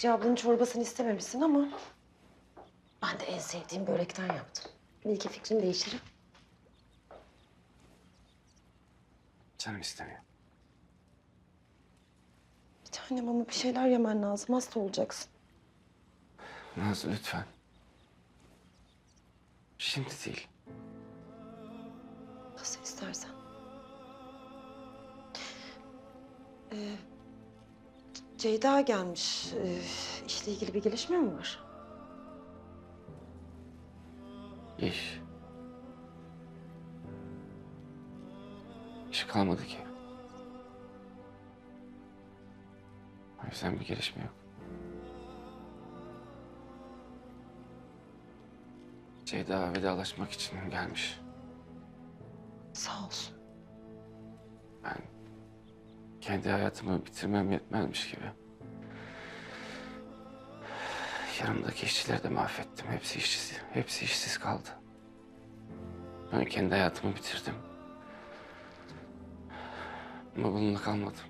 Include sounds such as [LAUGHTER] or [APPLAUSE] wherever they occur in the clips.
Hatice ablanın çorbasını istememişsin ama... ...ben de en sevdiğim börekten yaptım. Belki fikrin değişir. Canım istemiyor. Bir tanem ama bir şeyler yemen lazım. Hasta olacaksın. Nazlı lütfen. Şimdi değil. Nasıl istersen. Ceyda gelmiş. Ee, işle ilgili bir gelişme mi var? İş. İş kalmadı ki. O yüzden bir gelişme yok. Ceyda vedalaşmak için gelmiş. Sağ olsun. Kendi hayatımı bitirmem yetmezmiş gibi. Yanımdaki işçileri de mahvettim. Hepsi işsiz, hepsi işsiz kaldı. Ben kendi hayatımı bitirdim. Ama bununla kalmadım.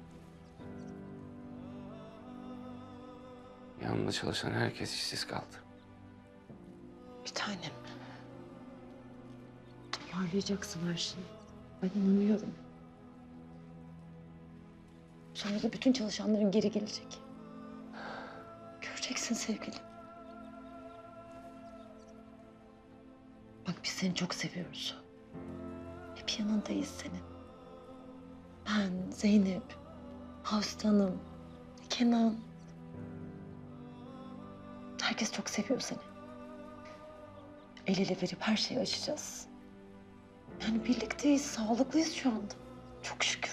Yanımda çalışan herkes işsiz kaldı. Bir tanem. Toparlayacaksın her şeyi. Ben inanıyorum. Sonra da bütün çalışanların geri gelecek. Göreceksin sevgilim. Bak biz seni çok seviyoruz. Hep yanındayız senin. Ben, Zeynep, Hafsa Hanım, Kenan. Herkes çok seviyor seni. El ele verip her şeyi aşacağız. Yani birlikteyiz, sağlıklıyız şu anda. Çok şükür.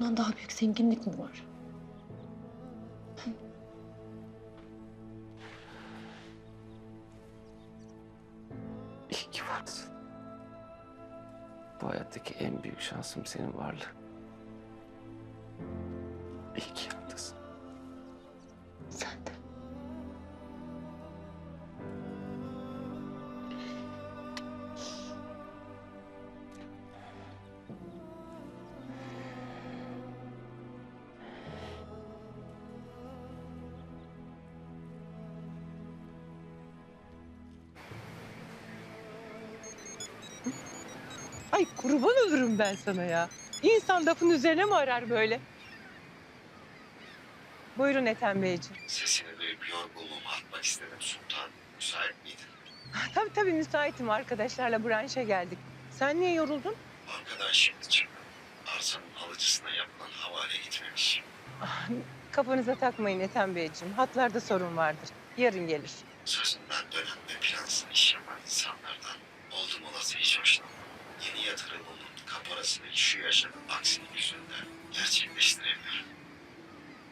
Bundan daha büyük zenginlik mi var? İyi ki varsın. Bu hayattaki en büyük şansım senin varlığın. İyi ki yanındasın. Ay kurban olurum ben sana ya. İnsan lafın üzerine mi arar böyle? Buyurun Ethem Beyciğim. Sesini duyup yorgunluğumu atmak istedim Sultan. Müsait miydin? [LAUGHS] Tabii tabii müsaitim. Arkadaşlarla branşa geldik. Sen niye yoruldun? Bankadan şimdi çıktım. Arsanın alıcısına yapılan havale gitmemiş. Ah, Kafanıza takmayın Ethem Beyciğim. Hatlarda sorun vardır. Yarın gelir. Sözünden dönen kaparasını şu yaşadığım aksinin yüzünden gerçekleştiremiyorum.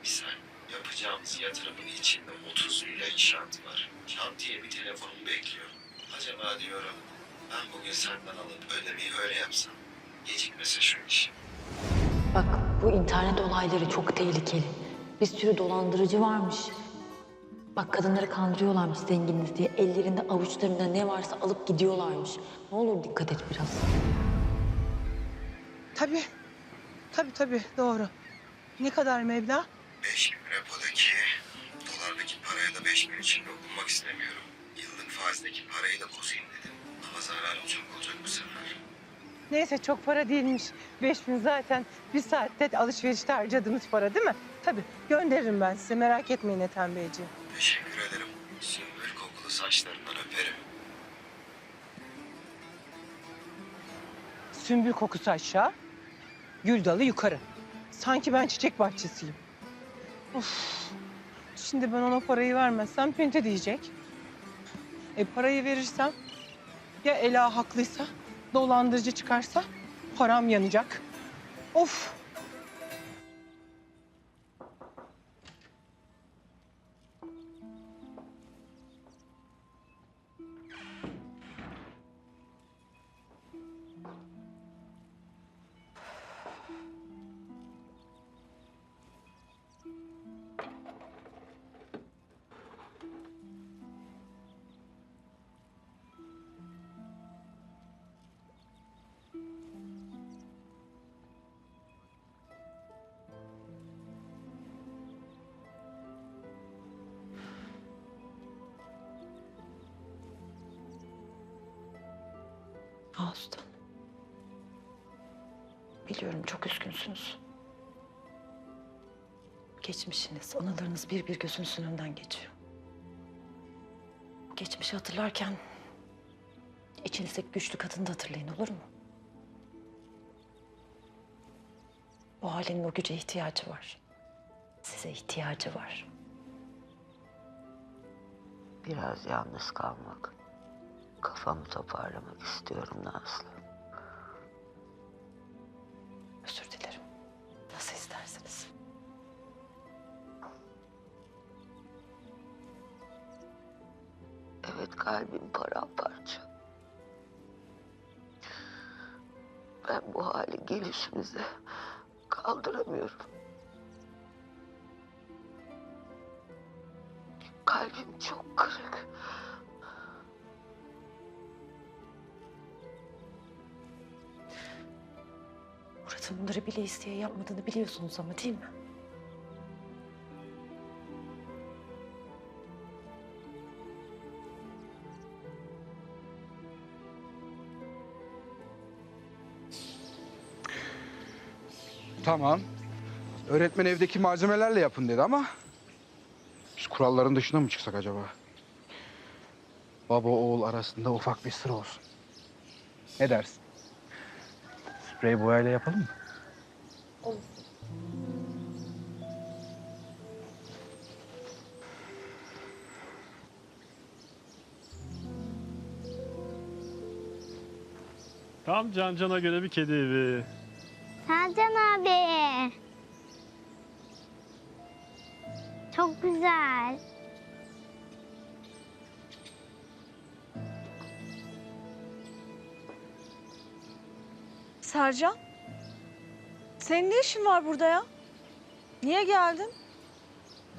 Misal yapacağımız yatırımın içinde 30 lira inşaatı var. Şantiye bir telefonum bekliyor. Acaba diyorum ben bugün senden alıp ödemeyi öyle yapsam. Gecikmese şu iş. Bak bu internet olayları çok tehlikeli. Bir sürü dolandırıcı varmış. Bak kadınları kandırıyorlarmış zenginiz diye. Ellerinde avuçlarında ne varsa alıp gidiyorlarmış. Ne olur dikkat et biraz. Tabii. Tabii tabii doğru. Ne kadar meblağ? 5 bin repodaki, dolardaki parayı da 5 bin içinde okunmak istemiyorum. Yıllık faizdeki parayı da bozayım dedim. Ama zararım çok olacak bu sefer. Neyse çok para değilmiş. 5000 zaten bir saatte alışverişte harcadığımız para değil mi? Tabii gönderirim ben size merak etmeyin Ethem Beyciğim. Teşekkür ederim. Sümbül kokulu saçlarından öperim. Sümbül kokusu aşağı, gül dalı yukarı. Sanki ben çiçek bahçesiyim. Of. Şimdi ben ona parayı vermezsem pinti diyecek. E parayı verirsem ya Ela haklıysa, dolandırıcı çıkarsa param yanacak. Of. Ağustos. Biliyorum çok üzgünsünüz. Geçmişiniz, anılarınız bir bir gözünüzün önünden geçiyor. Geçmişi hatırlarken içinizdeki güçlü kadını da hatırlayın olur mu? Bu ailenin o güce ihtiyacı var. Size ihtiyacı var. Biraz yalnız kalmak. Kafamı toparlamak istiyorum Nazlı. Özür dilerim. Nasıl isterseniz. Evet kalbim paramparça. Ben bu hale gelişimize kaldıramıyorum. Kalbim çok kırık. Murat'ın bunları bile isteye yapmadığını biliyorsunuz ama değil mi? Tamam. Öğretmen evdeki malzemelerle yapın dedi ama... Biz kuralların dışına mı çıksak acaba? Baba oğul arasında ufak bir sır olsun. Ne dersin? Sprey boyayla yapalım mı? Tam Can Can'a göre bir kedi evi. Sercan abi. Çok güzel. Sercan, senin ne işin var burada ya? Niye geldin?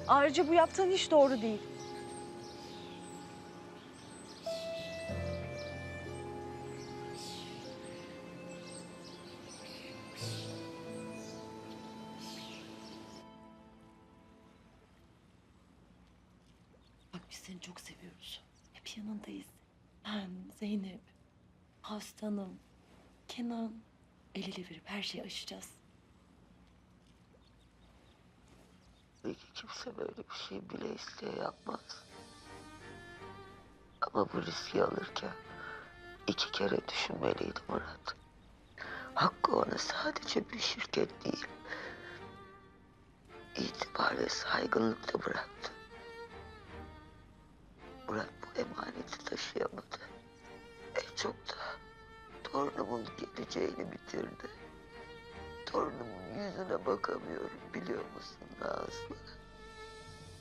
Ayrıca bu yaptığın hiç doğru değil. Bak biz seni çok seviyoruz. Hep yanındayız. Ben, Zeynep, Hanım, Kenan. El ele verip her şeyi aşacağız. Belki kimse böyle bir şey bile isteye yapmaz. Ama bu riski alırken iki kere düşünmeliydi Murat. Hakkı ona sadece bir şirket değil, itibar ve saygınlık da bıraktı. Murat bu emaneti taşıyamadı. En çok da torunumun geleceğini bitirdi. Torunumun yüzüne bakamıyorum biliyor musun Nazlı?